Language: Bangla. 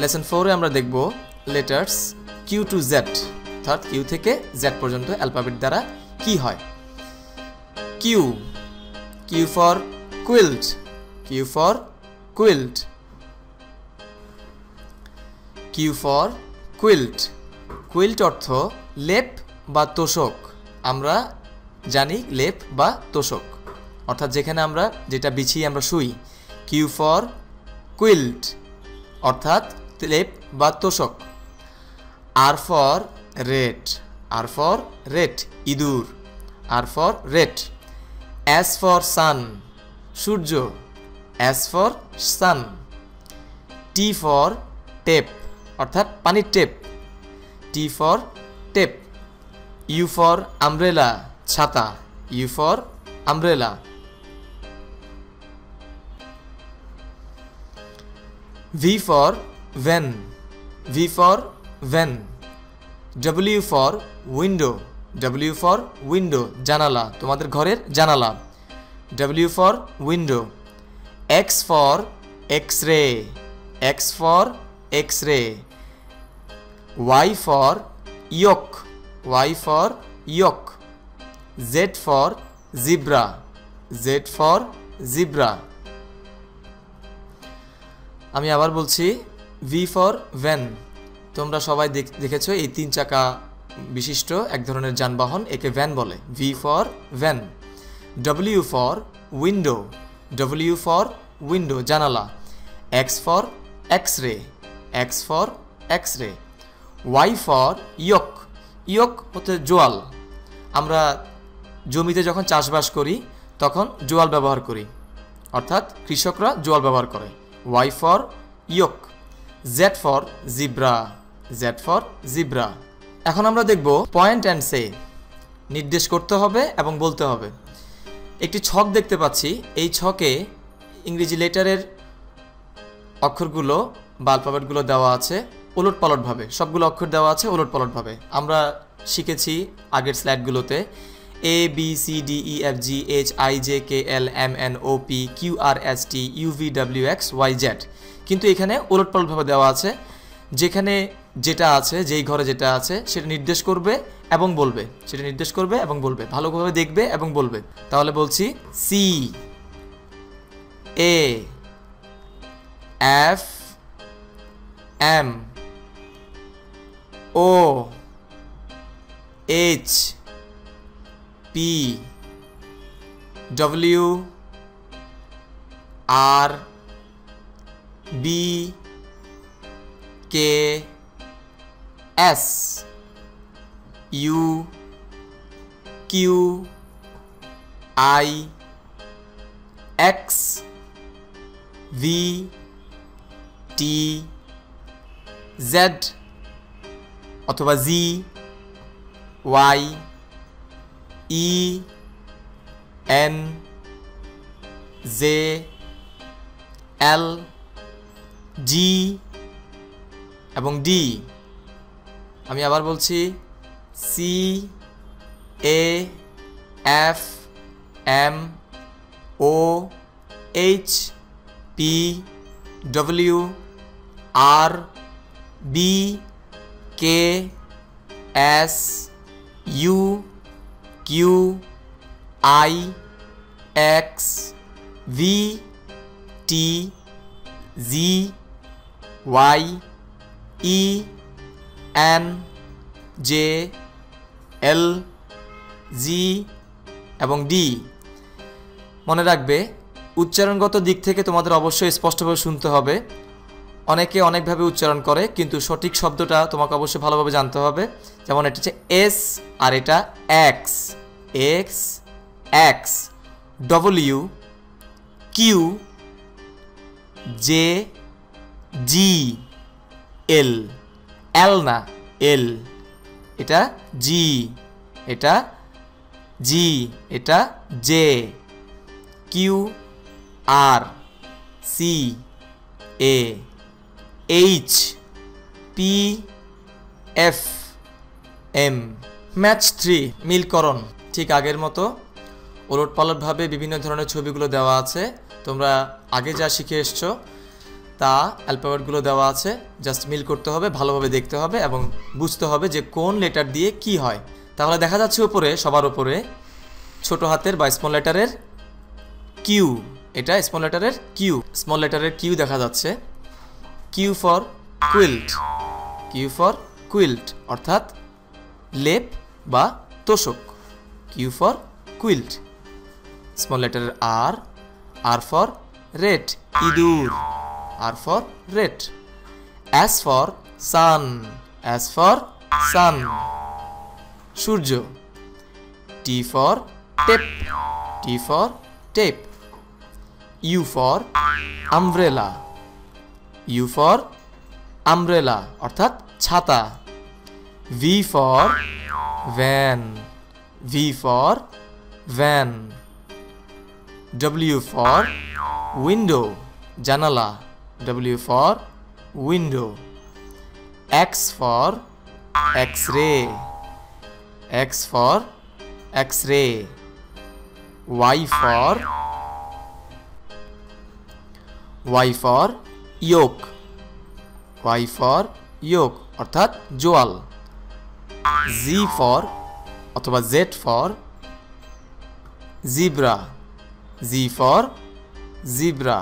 লেসন ফোরে আমরা দেখব লেটার্স কিউ টু জেড অর্থাৎ কিউ থেকে জেড পর্যন্ত অ্যালফাবেট দ্বারা কি হয়? Q Q for quilt Q for quilt Q for quilt quilt অর্থ লেপ বা তোষক। আমরা জানি লেপ বা তোষক। অর্থাৎ যেখানে আমরা যেটা বিছিয়ে আমরা শুই কিউ ফর কুইল্ট অর্থাৎ লেপ বা তোষক। R for red R for red ইঁদুর। R for red S for sun, Surya. S for sun. T for tap, অর্থাৎ পানির tap. T for tap. U for umbrella, ছাতা। U for umbrella. V for van V for van W for window W for window জানালা, তোমাদের ঘরের জানালা window X for X ray X for X ray Y for yoke Y for yoke Z for zebra Z for zebra আমি আবার বলছি ভি ফর ভ্যান তোমরা সবাই দেখেছ এই তিন চাকা বিশিষ্ট এক ধরনের যানবাহন একে ভ্যান বলে। V for van W for window W for window জানালা। X for X ray X for X ray Y for yoke yoke হচ্ছে জোয়াল। আমরা জমিতে যখন চাষবাস করি, তখন জোয়াল ব্যবহার করি। অর্থাৎ কৃষকরা জোয়াল ব্যবহার করে। Y for yoke Z for zebra Z for zebra এখন আমরা দেখব পয়েন্ট অ্যান্ড সে নির্দেশ করতে হবে এবং বলতে হবে। একটি ছক দেখতে পাচ্ছি। এই ছকে ইংরেজি লেটারের অক্ষরগুলো বা দেওয়া আছে ওলট পালটভাবে সবগুলো অক্ষর দেওয়া আছে ওলট পালটভাবে আমরা শিখেছি আগের স্লাইডগুলোতে। A B C D E F G H I J K L M N O P Q R S T U V W X Y Z কিন্তু এখানে ওলট পালটভাবে দেওয়া আছে, যেখানে যেটা আছে, যেই ঘরে যেটা আছে, সেটা নির্দেশ করবে এবং বলবে। সেটা নির্দেশ করবে এবং বলবে। ভালোভাবে দেখবে এবং বলবে। তাহলে বলছি C A F M O H P W R B K S U Q I X V T Z অথবা G Y E N J L G এবং ডি। আমি আবার বলছি, C, A, F, M, O, H, P, W, R, B, K, S, U, Q, I, X, V, T, G Y E N J L G এবং ডি মনে রাখবে, উচ্চারণগত দিক থেকে তোমাদের অবশ্যই স্পষ্টভাবে শুনতে হবে। অনেকে অনেকভাবে উচ্চারণ করে, কিন্তু সঠিক শব্দটা তোমাকে অবশ্যই ভালোভাবে জানতে হবে। যেমন এটা হচ্ছে এস আর এটা X X X W Q J G L L না এল এটা জি এটা জি এটা J Q R C A H P F M match three মিলকরণ। ঠিক আগের মতো ওলট পালটভাবে বিভিন্ন ধরনের ছবিগুলো দেওয়া আছে। তোমরা আগে যা শিখে এসছো তা অ্যালফাবেটগুলো দেওয়া আছে। জাস্ট মিল করতে হবে, ভালোভাবে দেখতে হবে এবং বুঝতে হবে যে কোন লেটার দিয়ে কি হয়। তাহলে দেখা যাচ্ছে উপরে, সবার উপরে, ছোট হাতের বা স্মল লেটারের কিউ এটা স্মল লেটারের কিউ স্মল লেটারের কিউ দেখা যাচ্ছে। Q for quilt Q for quilt অর্থাৎ লেপ বা তোষক। কিউ ফর কুইল্ট স্মল লেটারের আর আর ফর রেড ইঁদুর। R for red S for sun S for sun Surya T for tap T for tap U for umbrella U for umbrella অর্থাৎ ছাতা। V for van V for van W for window জানালা। Window X for X ray X for X ray Y for Y for yoke Y for yoke অর্থাৎ জোয়াল জি ফর অথবা Z for zebra Z for zebra